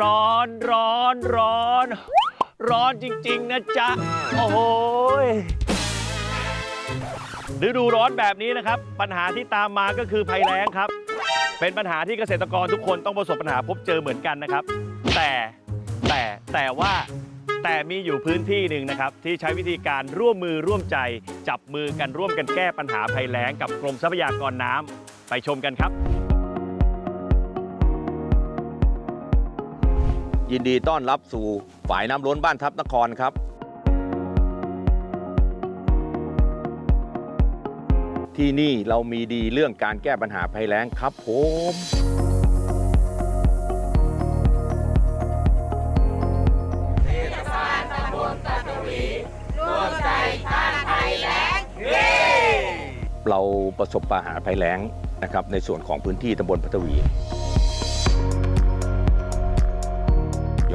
ร้อนร้อนร้อน ร้อนจริง ๆ นะจ๊ะ โอ้โหยฤดูร้อนแบบนี้นะครับ ปัญหาที่ตามมาก็คือภัยแล้งครับ เป็นปัญหาที่เกษตรกรทุกคนต้องประสบปัญหาพบเจอเหมือนกันนะครับ แต่แต่แต่ว่าแต่มีอยู่พื้นที่หนึ่งนะครับ ที่ใช้วิธีการร่วมมือร่วมใจ จับมือกันร่วมกันแก้ปัญหาภัยแล้งกับกรมทรัพยากรน้ำไปชมกันครับ ยินดีต้อนรับสู่ฝ่ายน้ำล้นบ้านทับนครครับ ที่นี่เรามีดีเรื่องการแก้ปัญหาภัยแล้งครับผมเราประสบปัญหาภัยแล้งนะครับในส่วนของพื้นที่ตำบลพัทวี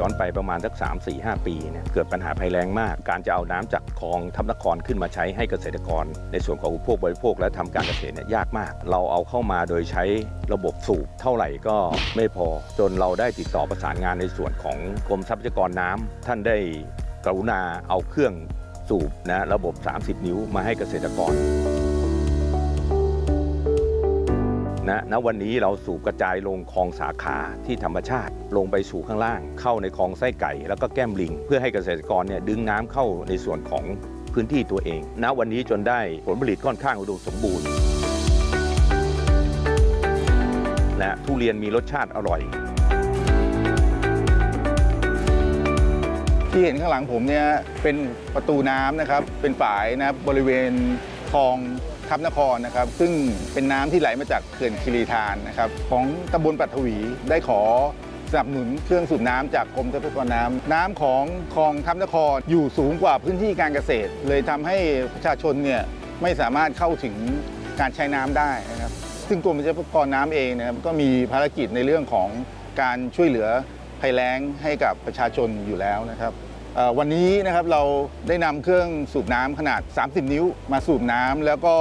ย้อนไปประมาณสัก 3 4 5 ปีเนี่ยเกิดปัญหาภัยแล้งมาก การจะเอาน้ำจากคลองทับนครขึ้นมาใช้ให้เกษตรกร ในส่วนของอุปโภคบริโภคและทำการเกษตรเนี่ยยากมาก เราเอาเข้ามาโดยใช้ระบบสูบเท่าไหร่ก็ไม่พอ จนเราได้ติดต่อประสานงานในส่วนของกรมทรัพยากรน้ำท่านได้กรุณาเอาเครื่องสูบนะระบบ 30 นิ้วมาให้เกษตรกร นะณวันนี้เราสูบกระจายลงคลองสาขาที่ธรรมชาติ ลงไปสู่ข้างล่าง เข้าในคลองไส้ไก่ แล้วก็แก้มลิง เพื่อให้เกษตรกรเนี่ยดึงน้ำเข้าในส่วนของพื้นที่ตัวเองณวันนี้จนได้ผลผลิตค่อนข้างอุดมสมบูรณ์นะทุเรียนมีรสชาติอร่อย ที่เห็นข้างหลังผมเนี่ยเป็นประตูน้ำนะครับ เป็นฝายนะบริเวณคลอง ทับนครนะครับ ซึ่งเป็นน้ำที่ไหลมาจากเขื่อนคิรีธานนะครับของตำบลปัทวีได้ขอสนับสนุนเครื่องสูบน้ำจากกรมทรัพยากรน้ำน้ำของคลองทับนครอยู่สูงกว่าพื้นที่การเกษตร เลยทำให้ประชาชนเนี่ยไม่สามารถเข้าถึงการใช้น้ำได้นะครับ ซึ่งกรมทรัพยากรน้ำเองนะครับก็มีภารกิจในเรื่องของการช่วยเหลือภัยแล้งให้กับประชาชนอยู่แล้วนะครับ วันนี้นะครับเราได้นำเครื่องสูบน้ำขนาด 30 นิ้ว มาสูบน้ำแล้วก็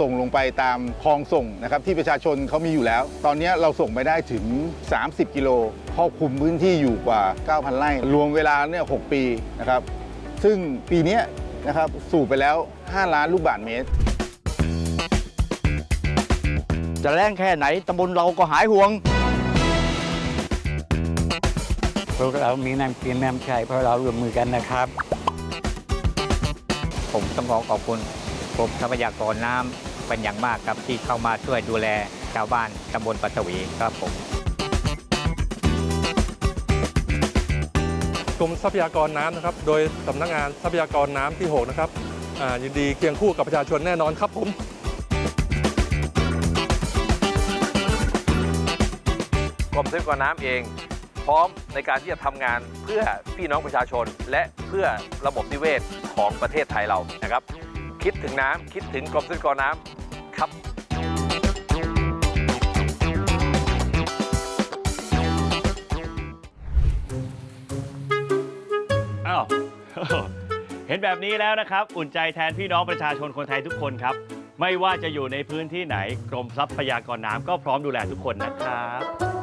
ส่งลงไปตามคลองส่งนะครับที่ประชาชนเขามีอยู่แล้ว ตอนนี้เราส่งไปได้ถึง 30 กิโลครอบคลุมพื้นที่อยู่กว่า 9,000 ไร่ รวมเวลาเนี่ย6ปีนะครับ ซึ่งปีนี้นะครับสูบไปแล้ว 5 ล้านลูกบาศก์เมตร จะแรงแค่ไหนตำบลเราก็หายห่วง พวกเรามีน้ำกินน้ำใช้เพราะเราร่วมมือกันนะครับ ผมต้องขอขอบคุณกรมทรัพยากรน้ำเป็นอย่างมากครับที่เข้ามาช่วยดูแลชาวบ้านตำบลปัตวีครับผมกรมทรัพยากรน้ำนะครับ โดยสำนักงานทรัพยากรน้ำที่ 6 นะครับอ่ายินดีเคียงคู่กับประชาชนแน่นอนครับผมกรมทรัพยากรน้ำเอง พร้อมในการที่จะทำงานเพื่อพี่น้องประชาชน และเพื่อระบบนิเวศของประเทศไทยเรานะครับ คิดถึงน้ำคิดถึงกรมทรัพยากรน้ำครับอ้าว เห็นแบบนี้แล้วนะครับ อุ่นใจแทนพี่น้องประชาชนคนไทยทุกคนครับ ไม่ว่าจะอยู่ในพื้นที่ไหนกรมทรัพยากรน้ำก็พร้อมดูแลทุกคนนะครับ